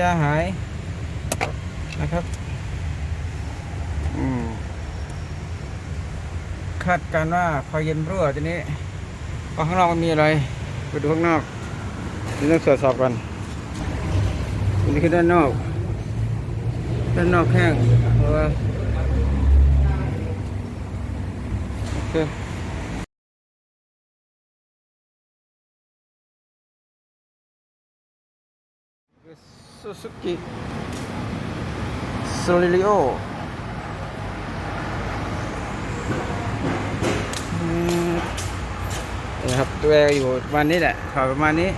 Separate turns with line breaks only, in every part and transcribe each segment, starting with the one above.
ยาหายนะครับคาดการว่าคอเย็นรั่วตัวนี้ว่าข้างนอกมันมีอะไรไปดูข้างนอกนี่ต้องตรวจสอบกันอันนี้คือด้านนอกด้านนอกแห้งเพราะว่าโอเค ซูซูกิโซลิโอนะครับตัวแอร์อยู่ประมาณนี้แหละถอดประมาณนี้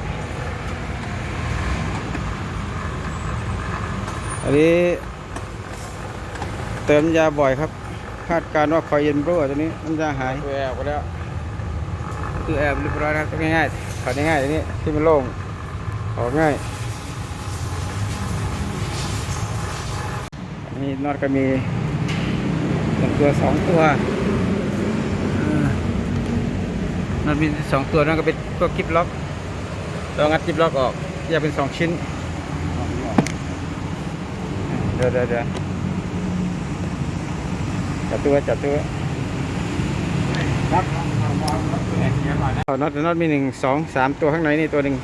อันนี้ เติมยาบ่อยครับ คาดการณ์ว่าคอยเย็นรั่วตัวนี้มันจะหายตัวแอร์ไปแล้วตัวแอร์เรียบร้อยนะครับง่ายๆถอดง่ายๆตัวนี้ที่มันโล่งออกง่าย นนี้น็อตก็มีหนึ่งตัวสองตัวเออน็อตมีสองตัวนั่นก็เป็นพวกกิบล็อกเรางัดกิบล็อกออกแยกเป็นสองชิ้นเดี๋ยวเดี๋ยวเดี๋ยวจับตัวจับตัวเอาน็อตน็อตมีหนึ่งสองสามตัวข้างในนี่ตัวหนึ่ง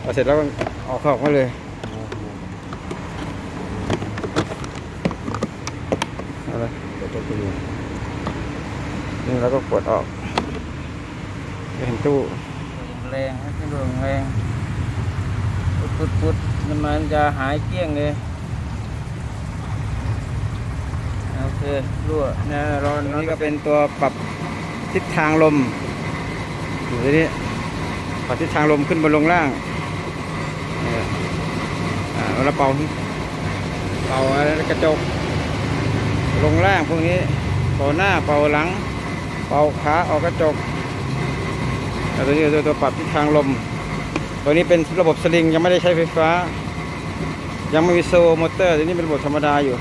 เอาเสร็จแล้วก็เออกออกมาเลย อะไร กดตัวไปดูนี่แล้วก็กดออกจะเห็นตู้แรงนะที่ดูแรงพุดพุดพุดมันมันจะหายเกลี้ยงเลยโอเครั่วนะรอนนี่ก็เป็นตัวปรับทิศทางลมอยู่ที่นี่ปรับทิศทางลมขึ้นบนลงล่างเนี่ยอ่าแล้วเป่าเป่าอะไรกระจก ลงล่างพวกนี้เป่าหน้าเป่าหลัง เป่าขาออกกระจกแล้วตัวนี้ตัวตัวปรับทิศทางลม ตัวนี้เป็นระบบสลิงยังไม่ได้ใช้ไฟฟ้า ยังไม่มีโซมอเตอร์ตัวนี้เป็นระบบธรรมดาอยู่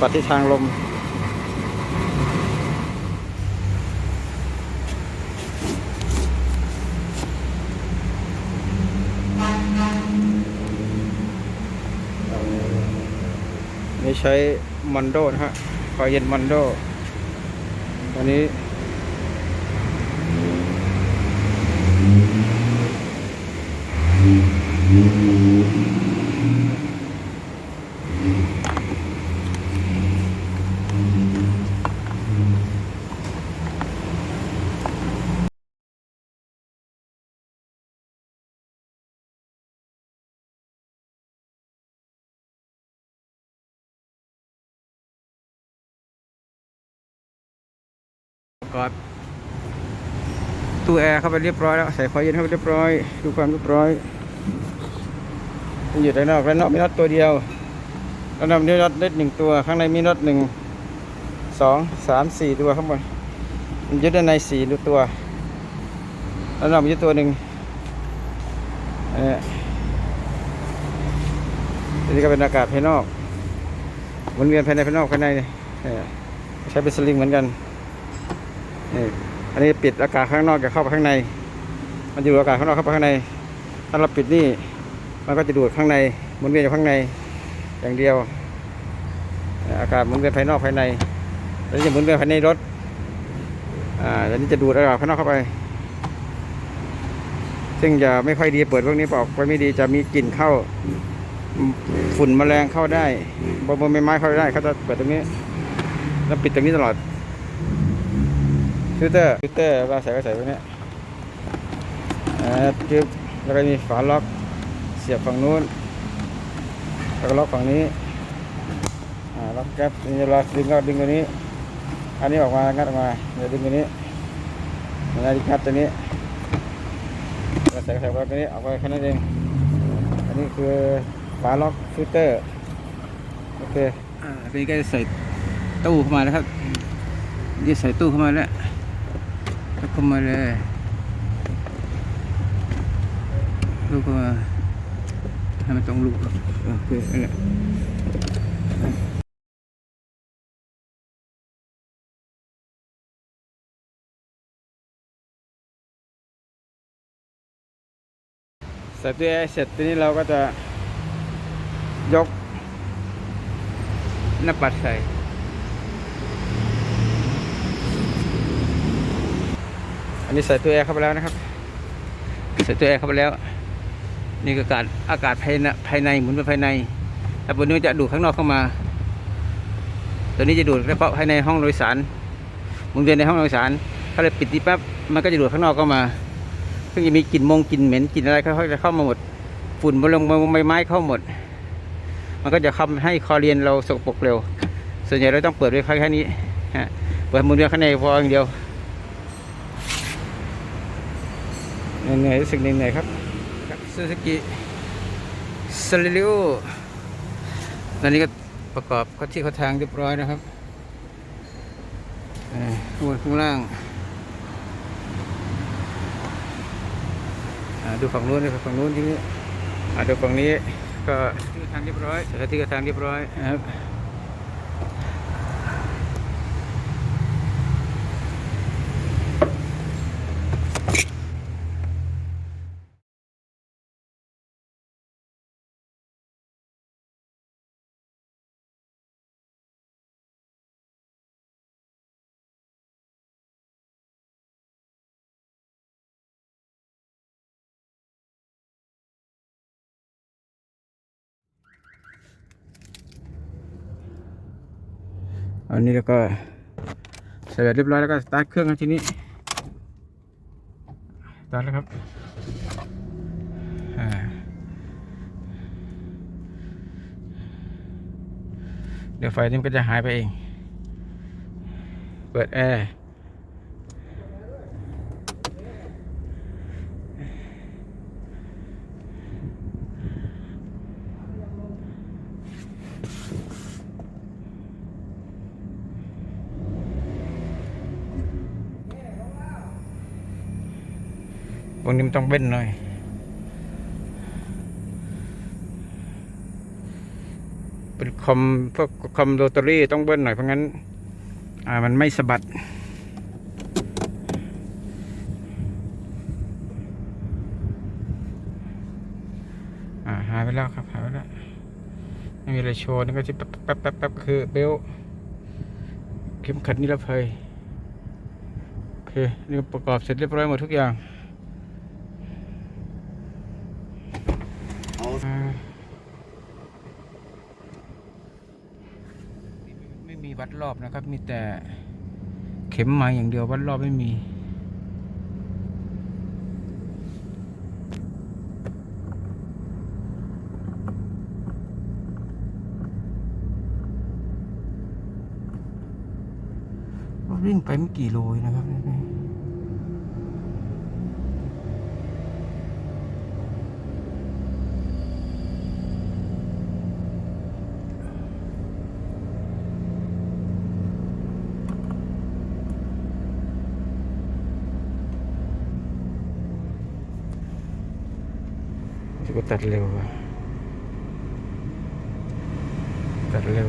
ปรับทิศทางลม นี่ใช้มันโดนะฮะคอยเย็นมันโดตันนี้ กอดตู้แอร์เข้าไปเรียบร้อยแล้ว ใส่คอยเย็นเข้าไปเรียบร้อย ดูความเรียบร้อยมันอยู่ด้านนอกด้านนอกมีน็อตตัวเดียวด้านนอกมีน็อตเล็กหนึ่งตัว ข้างในมีน็อตหนึ่งสองสามสี่ตัวข้างบนมันยึดด้านในสี่ตัวด้านนอกมียึดตัวหนึ่งอันนี้อันนี้ก็เป็นอากาศภายนอกหมุนเวียนภายในภายนอกภายในเนี่ยใช้เป็นสลิงเหมือนกัน นี่อันนี้ปิดอากาศข้างนอกจะเข้าไปข้างใน มันจะดูดอากาศข้างนอกเข้าไปข้างใน ถ้าเราปิดนี่ มันก็จะดูดข้างในหมุนเวียนอยู่ข้างใน อย่างเดียว อากาศหมุนเวียนภายนอกภายในแล้วจะหมุนเวียนภายในรถ อ่าแล้วนี้จะดูดอากาศข้างนอกเข้าไป ซึ่งจะไม่ค่อยดีเปิดพวกนี้ออกไปไม่ดีจะมีกลิ่นเข้า ฝุ่นแมลงเข้าได้บนบนไม้เข้าได้เขาจะเปิดตรงนี้ แล้วปิดตรงนี้ตลอด ฟิลเตอร์ฟิลเตอร์เราใส่ก็ใส่ไว้เนี่ยอ่าจึ๊บแล้วก็มีฝาล็อกเสียบฝั่งนู้น แล้วก็ล็อกฝั่งนี้ล็อกแก๊ปนี่เราดึงก็ดึงตัวนี้ อันนี้ออกมางัดออกมาเดี๋ยวดึงตัวนี้มันจะงัดตัวนี้เราใส่ก็ใส่ไว้ตัวนี้ออกไปแค่นั้นเองอันนี้คือฝาล็อกฟิลเตอร์โอเคอ่าทีนี้ก็จะใส่ตู้เข้ามาแล้วครับนี่ใส่ตู้เข้ามาแล้ว ลุก็มาเลยลุกขึ้นมาให้มันตรงลูกโอเคนั่นแหละสร็จที่เสร็จทีนี้เราก็จะยกหน้าปัดใส่ อันนี้ใส่ตัวแอร์เข้าไปแล้วนะครับ ใส่ตัวแอร์เข้าไปแล้ว นี่อากาศอากาศภายในภายในหมุนไปภายในแต่บนนี้จะดูดข้างนอกเข้ามา ตัวนี้จะดูดเฉพาะภายในห้องโดยสารหมุนเวียนในห้องโดยสารถ้าเราปิดที่ปั๊บมันก็จะดูดข้างนอกเข้ามาซึ่งจะมีกลิ่นมงกลิ่นเหม็นกลิ่นอะไรเขาจะเข้ามาหมด ฝุ่นบนลงใบไม้เข้าหมด มันก็จะทำให้คอเรียนเราสกปรกเร็ว ส่วนใหญ่เราต้องเปิดไว้แค่นี้ฮะเปิดมุนเวียนข้างในพออย่างเดียว เหนื่อยๆรู้สึกเหนื่อยๆครับซูซูกิสลิลิโอตอนนี้ก็ประกอบเข้าที่เข้าทางเรียบร้อยนะครับเอ่อข้างบนข้างล่างอ่าดูฝั่งนู้นนะครับฝั่งนู้นที่นี่อ่าดูฝั่งนี้ก็ที่ทางเรียบร้อยสถานที่เข้าทางเรียบร้อยนะครับ อันนี้แล้วก็เสร็จเรียบร้อยแล้วก็สตาร์ทเครื่องครับทีนี้สตาร์ทแล้วครับเดี๋ยวไฟนี่มันก็จะหายไปเอง เปิดแอร์ ตรงนี้มันต้องเบ้นหน่อยเป็นคอมพวกคอมโรตารี่ต้องเบิ้ลหน่อยเพราะงั้น อ่ามันไม่สะบัดอ่าหายไปแล้วครับหายไปแล้วไม่มีอะไรโชว์นี่ก็ที่แป๊บแป๊บแป๊บแป๊บคือเบลเข็มขัดนิรภัยโอเคนี่ก็ประกอบเสร็จเรียบร้อยหมดทุกอย่าง อ่า ไม่มีวัดรอบนะครับ มีแต่เข็มไม้อย่างเดียววัดรอบไม่มีวิ่งไปไม่กี่โลนะครับ ตัดเร็วตัดเร็ว